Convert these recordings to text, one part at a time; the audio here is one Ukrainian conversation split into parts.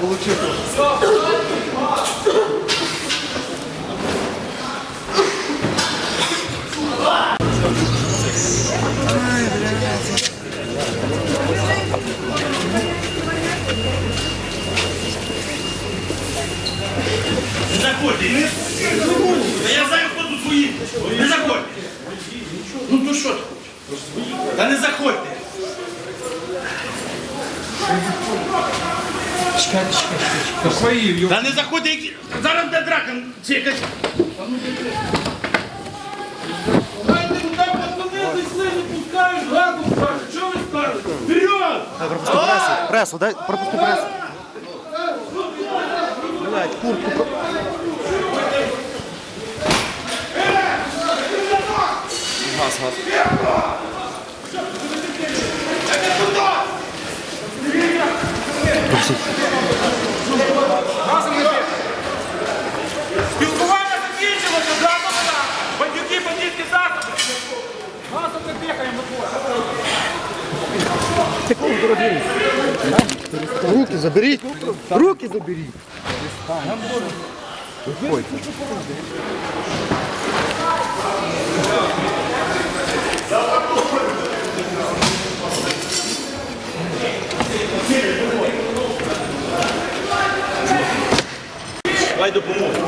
Получил. Та не заходьте. Та не заходьте, які... зараз де драка. Це якась... Дайте туди пацани, зайшли, не пускають, газу кажуть. Що ви скажете? Вперед! Пропусти пресу, пресу, дай, пропусти пресу. Блять, куртку. Руки заберіть. Руки заберіть. Давай допоможу.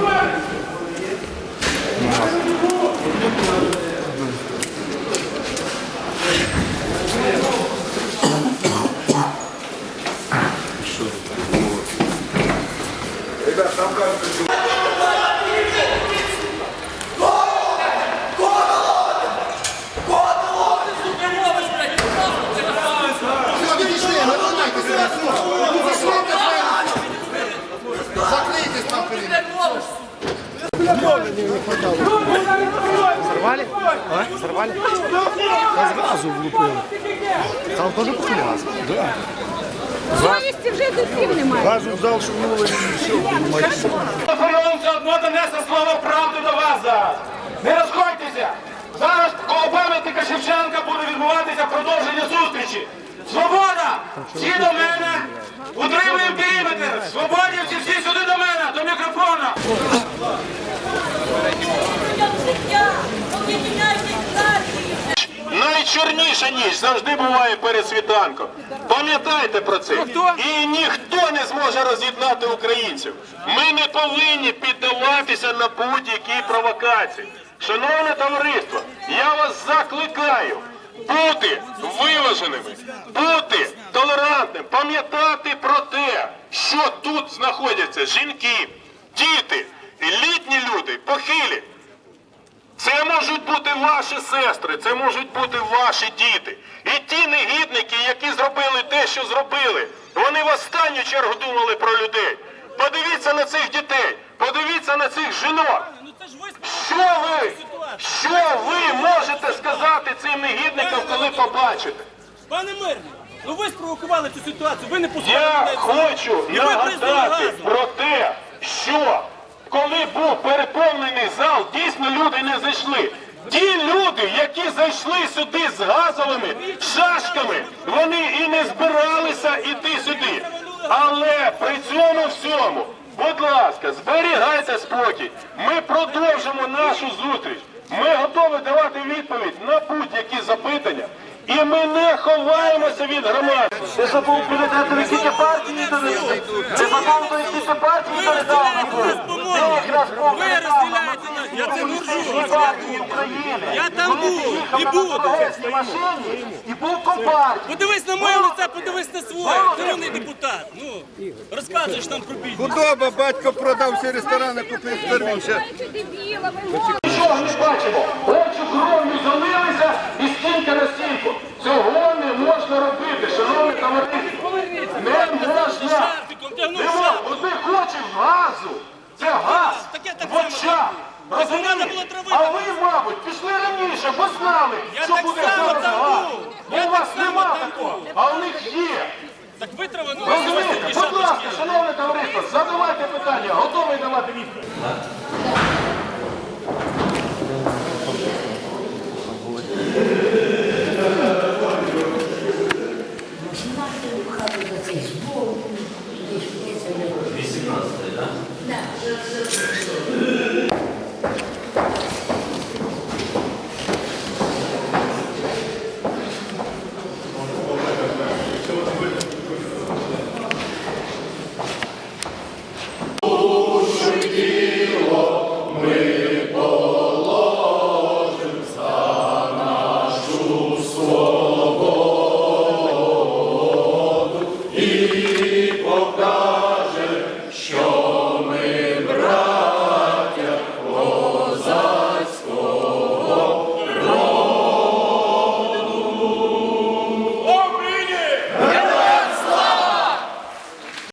Відійшли, не ламайтеся. Закрийтесь там перед. Взорвали? А? Взорвали? Та з газу влупили. Там теж пустили газ? Да. Совісті вже досів немає. Газу в зал шумнули і все. Охорона все одно донесе слово правди до вас зараз. Не розходьтеся. Зараз коло пам'ятника Шевченка буде відбуватися продовження зустрічі. Свобода! Всі до мене! Утримуємо периметр! Свободівці, всі сюди до мене, до мікрофона! Найчорніша ніч завжди буває перед світанком. Пам'ятайте про це. І ніхто не зможе роз'єднати українців. Ми не повинні піддаватися на будь-які провокації. Шановне товариство, я вас закликаю бути виваженими, бути толерантним, пам'ятати про те, що тут знаходяться жінки, діти, літні люди, похилі. Це можуть бути ваші сестри, це можуть бути ваші діти. І ті негідники, які зробили те, що зробили, вони в останню чергу думали про людей. Подивіться на цих дітей, подивіться на цих жінок. Що ви, що ви можете сказати цим негідникам, коли побачите? Пане Мирні, ну ви спровокували цю ситуацію, ви не пускали Я людей хочу І нагадати про те, що коли був переповнений люди не зайшли. Ті люди, які зайшли сюди з газовими шашками, вони і не збиралися йти сюди. Але при цьому всьому, будь ласка, зберігайте спокій. Ми продовжимо нашу зустріч. Ми готові давати відповідь на будь-які запитання. І ми не ховаємося від громади. Ти забув передати які партії дали. Ти забув до які партії передав. Ти якраз був я це України. Я там був і буду. І був компартій. Подивись на моє лице, подивись на своє. Народний депутат. Ну, розказуєш нам про бідність. Худоба, батько продав всі ресторани, купив ви Нічого не бачимо. Очі кров'ю залилися і стінка на стінку. Цього не можна робити, шановні товариство. Не можна. Шарфіком тягнув Не можна. шарф. Одне газу. Це газ. Розумієте? А ви, мабуть, пішли раніше, бо знали, Я що так буде зараз. там газ. Я у вас само нема такого, а у них є. Так витравили Розумієте? Будь ласка, шановне товариство, задавайте питання, готовий давати відповідь. Да?